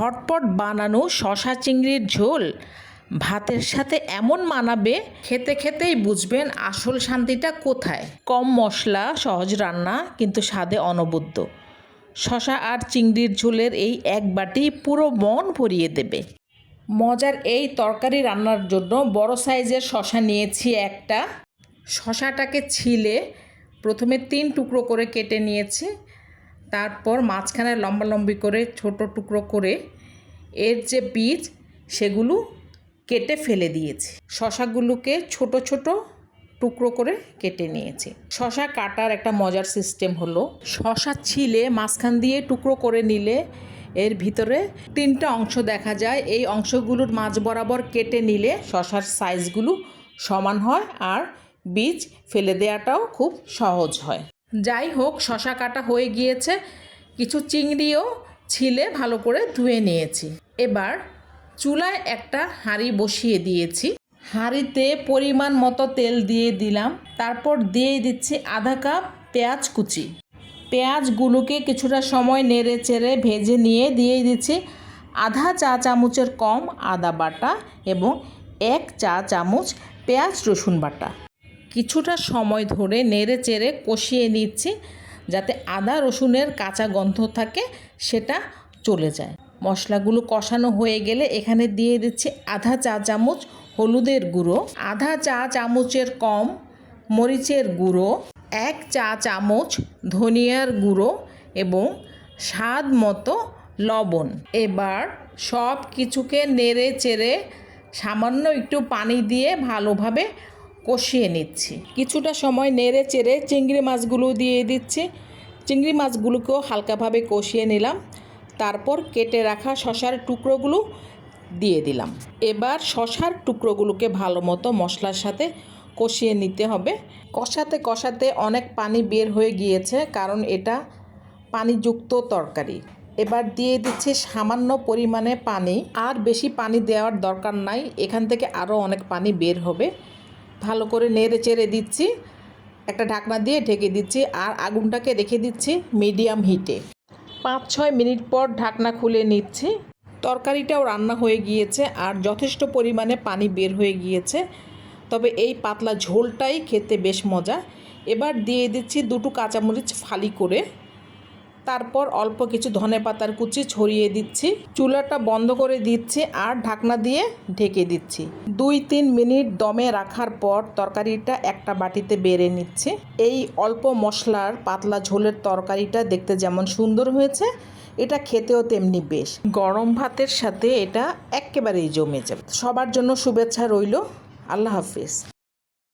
ঝটপট বানানো শশা চিংড়ির ঝোল। ভাতের সাথে এমন মানাবে, খেতে খেতেই বুঝবেন আসল শান্তিটা কোথায়। কম মশলা, সহজ রান্না, কিন্তু স্বাদে অনবদ্য। শশা আর চিংড়ির ঝোলের এই এক বাটি পুরো মন ভরিয়ে দেবে। মজার এই তরকারি রান্নার জন্য বড় সাইজের শশা নিয়েছি একটা। শশাটাকে ছিলে, প্রথমে তিন টুকরো করে কেটে নিয়েছি। তারপর মাঝখানে লম্বালম্বি করে, ছোট টুকরো করে এর যে বীজ, সেগুলো কেটে ফেলে দিয়েছি। শশাগুলোকে ছোট ছোট টুকরো করে কেটে নিয়েছি। শশা কাটার একটা মজার সিস্টেম হলো, শশা ছিলে মাঝখান দিয়ে টুকরো করে নিলে এর ভিতরে তিনটা অংশ দেখা যায়। এই অংশগুলোর মাঝ বরাবর কেটে নিলে শশার সাইজগুলো সমান হয় আর বীজ ফেলে দেওয়াটাও খুব সহজ হয়। যাই হোক শশা কাটা হয়ে গিয়েছে। কিছু চিংড়িও ছিলে ভালো করে ধুয়ে নিয়েছি। এবার চুলায় একটা হাঁড়ি বসিয়ে দিয়েছি। হাঁড়িতে পরিমাণ মতো তেল দিয়ে দিলাম। তারপর দিয়ে দিচ্ছি আধা কাপ পেঁয়াজ কুচি। পেঁয়াজগুলোকে কিছুটা সময় নেড়ে চেড়ে ভেজে নিয়ে দিয়ে দিচ্ছি আধা চা চামচের কম আদা বাটা এবং এক চা চামচ পেঁয়াজ রসুন বাটা। কিছুটা সময় ধরে নেড়ে চেড়ে কষিয়ে নিচ্ছি যাতে আদা রসুনের কাঁচা গন্ধ থাকে, সেটা চলে যায়। মশলাগুলো কষানো হয়ে গেলে এখানে দিয়ে দিচ্ছি আধা চা চামচ হলুদের গুঁড়ো, আধা চা চামচের কম মরিচের গুঁড়ো, এক চা চামচ ধনিয়ার গুঁড়ো এবং স্বাদ মতো লবণ। এবার সব কিছুকে নেড়ে চেড়ে সামান্য একটু পানি দিয়ে ভালোভাবে কষিয়ে নিচ্ছি। কিছুটা সময় নেড়ে চেড়ে চিংড়ি মাছগুলো দিয়ে দিচ্ছি। চিংড়ি মাছগুলোকেও হালকাভাবে কষিয়ে নিলাম। তারপর কেটে রাখা শশার টুকরোগুলো দিয়ে দিলাম। এবার শশার টুকরোগুলোকে ভালো মতো মশলার সাথে কষিয়ে নিতে হবে। কষাতে কষাতে অনেক পানি বের হয়ে গিয়েছে, কারণ এটা পানিযুক্ত তরকারি। এবার দিয়ে দিচ্ছি সামান্য পরিমাণে পানি। আর বেশি পানি দেওয়ার দরকার নাই, এখান থেকে আরও অনেক পানি বের হবে। ভালো করে নেড়ে চেড়ে দিচ্ছি, একটা ঢাকনা দিয়ে ঢেকে দিচ্ছি আর আগুনটাকে রেখে দিচ্ছি মিডিয়াম হিটে। পাঁচ ছয় মিনিট পর ঢাকনা খুলে নিচ্ছি। তরকারিটাও রান্না হয়ে গিয়েছে আর যথেষ্ট পরিমাণে পানি বের হয়ে গিয়েছে। তবে এই পাতলা ঝোলটাই খেতে বেশ মজা। এবার দিয়ে দিচ্ছি দুটো কাঁচামরিচ ফালি করে। তারপর অল্প কিছু ধনে পাতার কুচি ছড়িয়ে দিচ্ছি। চুলাটা বন্ধ করে দিচ্ছি আর ঢাকনা দিয়ে ঢেকে দিচ্ছি। দুই তিন মিনিট দমে রাখার পর তরকারিটা একটা বাটিতে বেড়ে নিচ্ছি। এই অল্প মশলার পাতলা ঝোলের তরকারিটা দেখতে যেমন সুন্দর হয়েছে, এটা খেতেও তেমনি বেশ। গরম ভাতের সাথে এটা একেবারেই জমে যাবে। সবার জন্য শুভেচ্ছা রইল। আল্লাহ হাফিজ।